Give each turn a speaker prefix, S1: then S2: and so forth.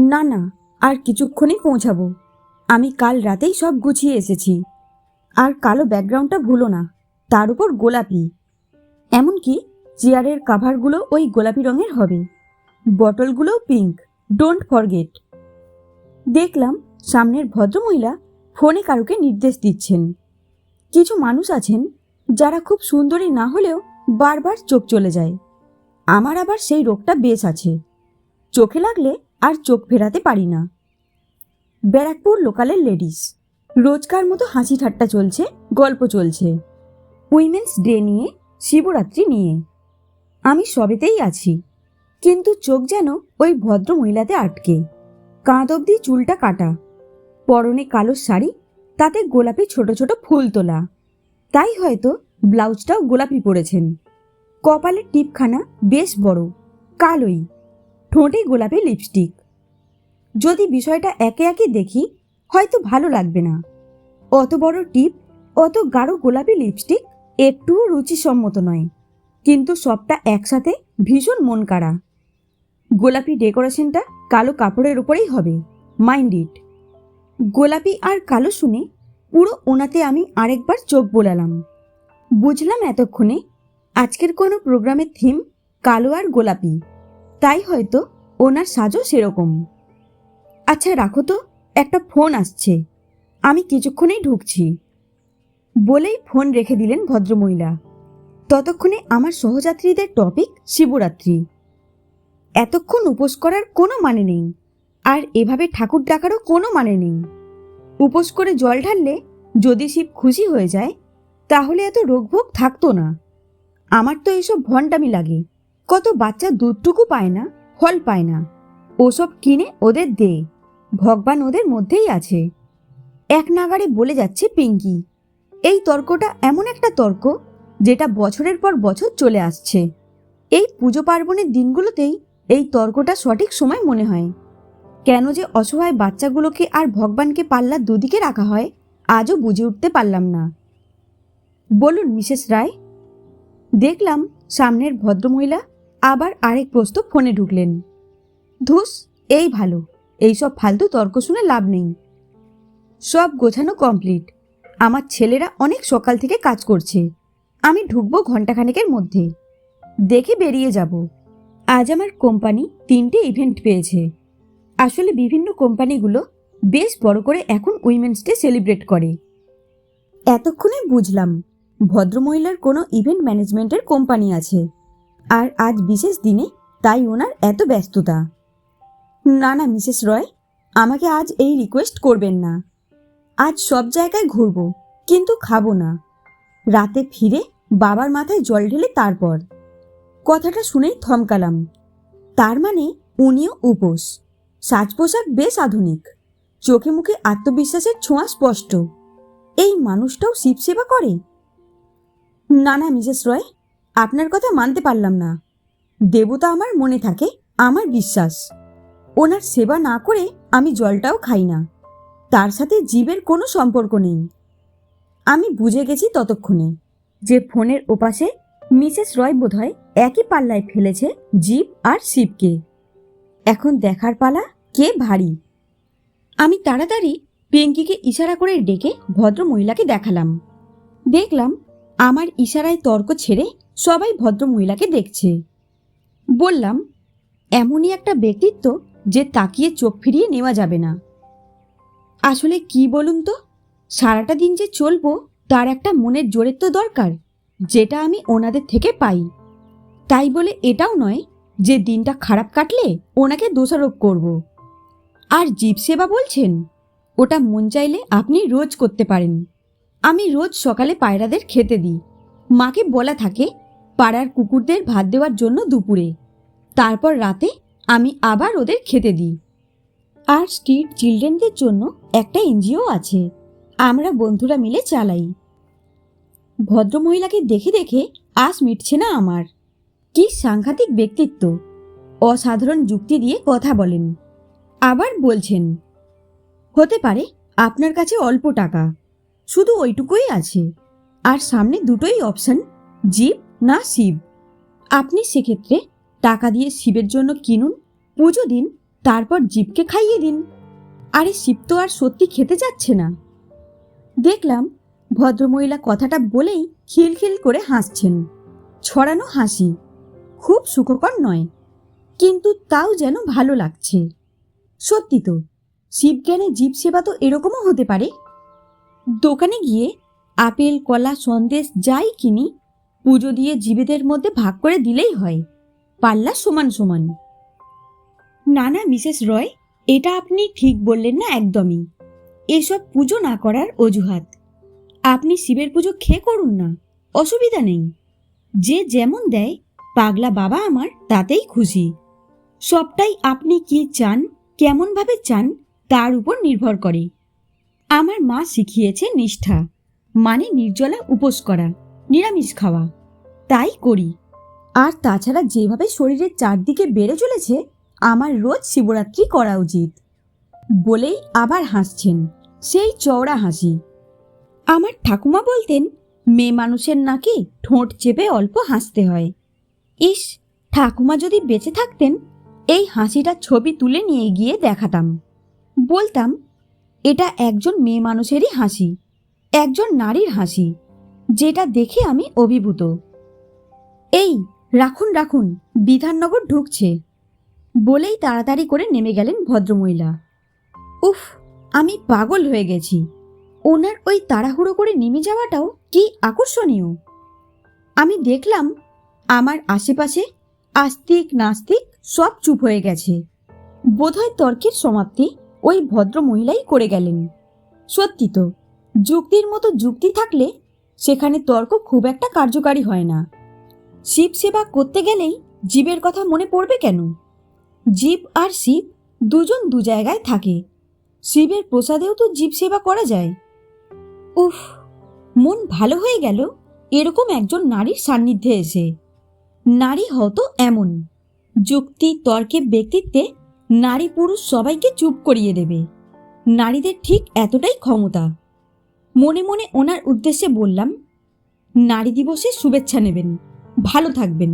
S1: না না, আর কিছুক্ষণেই পৌঁছাবো। আমি কাল রাতেই সব গুছিয়ে এসেছি। আর কালো ব্যাকগ্রাউন্ডটা ভুলো না, তার উপর গোলাপি। এমনকি চেয়ারের কাভারগুলো ওই গোলাপি রঙের হবে। বটলগুলোও পিঙ্ক, ডোন্ট ফরগেট। দেখলাম সামনের ভদ্রমহিলা ফোনে কারুকে নির্দেশ দিচ্ছেন। কিছু মানুষ আছেন যারা খুব সুন্দরী না হলেও বারবার চোখ চলে যায়। আমার আবার সেই রোগটা বেশ আছে। চোখে লাগলে আর চোখ ফেরাতে পারি না। ব্যারাকপুর লোকালের লেডিস রোজকার মতো হাসি ঠাট্টা চলছে, গল্প চলছে। উইমেন্স ডে নিয়ে, শিবরাত্রি নিয়ে। আমি সবেতেই আছি, কিন্তু চোখ যেন ওই ভদ্র মহিলাতে আটকে। কাঁধ অবধি চুলটা কাটা। পরনে কালো শাড়ি, তাতে গোলাপি ছোট ছোট ফুল তোলা। তাই হয়তো ব্লাউজটাও গোলাপি পরেছেন। কপালের টিপখানা বেশ বড়, কালোই। ঠোঁটে গোলাপি লিপস্টিক যদি বিষয়টা একে একে দেখি, হয়তো ভালো লাগবে না। অত বড় টিপ, অত গাঢ় গোলাপি লিপস্টিক একটুও রুচিসম্মত নয়। কিন্তু সবটা একসাথে ভীষণ মন কাড়া। গোলাপি ডেকোরেশনটা কালো কাপড়ের উপরেই হবে, মাইন্ড ইট। গোলাপি আর কালো শুনে পুরো ওনাতে আমি আরেকবার চোখ বোলালাম। বুঝলাম এতক্ষণে আজকের কোনো প্রোগ্রামের থিম কালো আর গোলাপি, তাই হয়তো ওনার সাজও সেরকম। আচ্ছা রাখো তো, একটা ফোন আসছে। আমি কিছুক্ষণেই ঢুকছি। বলেই ফোন রেখে দিলেন ভদ্রমহিলা। ততক্ষণে আমার সহযাত্রীদের টপিক শিবরাত্রি। এতক্ষণ উপোস করার কোনো মানে নেই, আর এভাবে ঠাকুর ডাকারও কোনো মানে নেই। উপোস করে জল ঢাললে যদি শিব খুশি হয়ে যায়, তাহলে এত রোগভোগ থাকতো না। আমার তো এইসব ভণ্ডামি লাগে, কত বাচ্চা দুধটুকু পায় না, ফল পায় না, ওসব কিনে ওদের দে। ভগবান ওদের মধ্যেই আছে। এক নাগারে বলে যাচ্ছে পিঙ্কি, এই তর্কটা এমন একটা তর্ক যেটা বছরের পর বছর চলে আসছে। এই পুজো পার্বণের দিনগুলোতেই এই তর্কটা সঠিক সময় মনে হয়। কেন যে অসহায় বাচ্চাগুলোকে আর ভগবানকে পাল্লার দুদিকে রাখা হয়, আজও বুঝে উঠতে পারলাম না। বলুন মিসেস রায়। দেখলাম সামনের ভদ্রমহিলা আবার আরেক প্রস্ত ফোনে ঢুকলেন। ধুস, এই ভালো। এইসব ফালতু তর্ক শুনে লাভ নেই। সব গোছানো কমপ্লিট আমার ছেলেরা অনেক সকাল থেকে কাজ করছে। আমি ঢুকবো ঘন্টাখানেকের মধ্যে। দেখে বেরিয়ে যাব। আজ আমার কোম্পানি তিনটে ইভেন্ট পেয়েছে। আসলে বিভিন্ন কোম্পানিগুলো বেশ বড় করে এখন উইমেন্স ডে সেলিব্রেট করে। এতক্ষণে বুঝলাম, ভদ্রমহিলার কোনো ইভেন্ট ম্যানেজমেন্টের কোম্পানি আছে। আর আজ বিশেষ দিনে তাই ওনার এত ব্যস্ততা। না না, মিসেস রয়, আমাকে আজ এই রিকোয়েস্ট করবেন না। আজ সব জায়গায় ঘুরবো, কিন্তু খাব না। রাতে ফিরে বাবার মাথায় জল ঢেলে তারপর। কথাটা শুনেই থমকালাম। তার মানে উনিও উপোস। সাজ পোশাক বেশ আধুনিক। চোখে মুখে আত্মবিশ্বাসের ছোঁয়া স্পষ্ট। এই মানুষটাও শিবসেবা করে? না না, মিসেস রয়, আপনার কথা মানতে পারলাম না। দেবতা আমার মনে থাকে, আমার বিশ্বাস। ওনার সেবা না করে আমি জলটাও খাই না। তার সাথে জীবের কোনো সম্পর্ক নেই। আমি বুঝে গেছি ততক্ষণে যে ফোনের ওপাশে মিসেস রয় বোধহয় একই পাল্লায় ফেলেছে জীব আর শিবকে। এখন দেখার পালা কে ভারী। আমি তাড়াতাড়ি পিঙ্কিকে ইশারা করে ডেকে ভদ্র মহিলাকে দেখালাম। দেখলাম আমার ইশারায় তর্ক ছেড়ে সবাই ভদ্র মহিলাকে দেখছে। বললাম, এমনই একটা ব্যক্তিত্ব যে তাকিয়ে চোখ ফিরিয়ে নেওয়া যাবে না। আসলে কি বলুন তো? সারাটা দিন যে চলবো, তার একটা মনের জোরের তো দরকার, যেটা আমি ওনাদের থেকে পাই। তাই বলে এটাও নয় যে দিনটা খারাপ কাটলে ওনাকে দোষারোপ করব। আর জীব সেবা বলছেন, ওটা মন চাইলে আপনি রোজ করতে পারেন। আমি রোজ সকালে পায়রাদের খেতে দিই। মাকে বলা থাকে, পাড়ার কুকুরদের ভাত দেওয়ার জন্য দুপুরে। তারপর রাতে আমি আবার ওদের খেতে দিই। আর স্ট্রিট চিলড্রেনদের জন্য একটা এনজিও আছে। আমরা বন্ধুরা মিলে চালাই। ভদ্রমহিলাকে দেখে দেখে আশ মিটছে না আমার। কি সাংঘাতিক ব্যক্তিত্ব। অসাধারণ যুক্তি দিয়ে কথা বলেন। আবার বলছেন, হতে পারে আপনার কাছে অল্প টাকা। শুধু ওইটুকুই আছে। আর সামনে দুটোই অপশন, জীব না শিব। আপনি সেক্ষেত্রে টাকা দিয়ে শিবের জন্য কিনুন, পুজো দিন, তারপর জীবকে খাইয়ে দিন। আরে শিব তো আর সত্যি খেতে যাচ্ছে না। দেখলাম ভদ্রমহিলা কথাটা বলেই খিলখিল করে হাসছেন। ছড়ানো হাসি খুব সুখকর নয়, কিন্তু তাও যেন ভালো লাগছে। সত্যি তো শিবজ্ঞানে জীব সেবা তো এরকমও হতে পারে। দোকানে গিয়ে আপেল, কলা, সন্দেশ যাই কিনি, পুজো দিয়ে জীবেদের মধ্যে ভাগ করে দিলেই হয়। পাল্লা সমান সমান। না না, মিসেস রয়, এটা আপনি ঠিক বললেন না একদমই। এসব পুজো না করার অজুহাত। আপনি শিবের পুজো খেয়ে করুন না, অসুবিধা নেই। যে যেমন দেয়, পাগলা বাবা আমার তাতেই খুশি। সবটাই আপনি কি চান, কেমনভাবে চান, তার উপর নির্ভর করে। আমার মা শিখিয়েছে নিষ্ঠা মানে নির্জলা উপোস করা, নিরামিষ খাওয়া। তাই করি। আর তাছাড়া যেভাবে শরীরের চারদিকে বেড়ে চলেছে, আমার রোজ শিবরাত্রি করা উচিত। বলেই আবার হাসছেন সেই চওড়া হাসি। আমার ঠাকুমা বলতেন, মেয়ে মানুষের নাকি ঠোঁট চেপে অল্প হাসতে হয়। ইস, ঠাকুমা যদি বেঁচে থাকতেন, এই হাসিটা ছবি তুলে নিয়ে গিয়ে দেখাতাম। বলতাম, এটা একজন মেয়ে মানুষেরই হাসি, একজন নারীর হাসি, যেটা দেখে আমি অভিভূত। এই রাখুন রাখুন, বিধাননগর ঢুকছে। বলেই তাড়াতাড়ি করে নেমে গেলেন ভদ্রমহিলা। উফ, আমি পাগল হয়ে গেছি। ওনার ওই তাড়াহুড়ো করে নেমে যাওয়াটাও কি আকর্ষণীয়। আমি দেখলাম আমার আশেপাশে আস্তিক, নাস্তিক সব চুপ হয়ে গেছে। বোধহয় তর্কের সমাপ্তি ওই ভদ্র মহিলাই করে গেলেন। সত্যি তো, যুক্তির মতো যুক্তি থাকলে সেখানে তর্ক খুব একটা কার্যকারী হয় না। শিব সেবা করতে গেলেই জীবের কথা মনে পড়বে কেন? জীব আর শিব দুজন দু জায়গায় থাকে। শিবের প্রসাদেও তো জীব সেবা করা যায়। উফ, মন ভালো হয়ে গেল এরকম একজন নারীর সান্নিধ্যে এসে। নারী হতো এমন। যুক্তি, তর্কে, ব্যক্তিত্বে নারী পুরুষ সবাইকে চুপ করিয়ে দেবে। নারীদের ঠিক এতটাই ক্ষমতা। মনে মনে ওনার উদ্দেশ্যে বললাম, নারী দিবসে শুভেচ্ছা নেবেন। ভালো থাকবেন।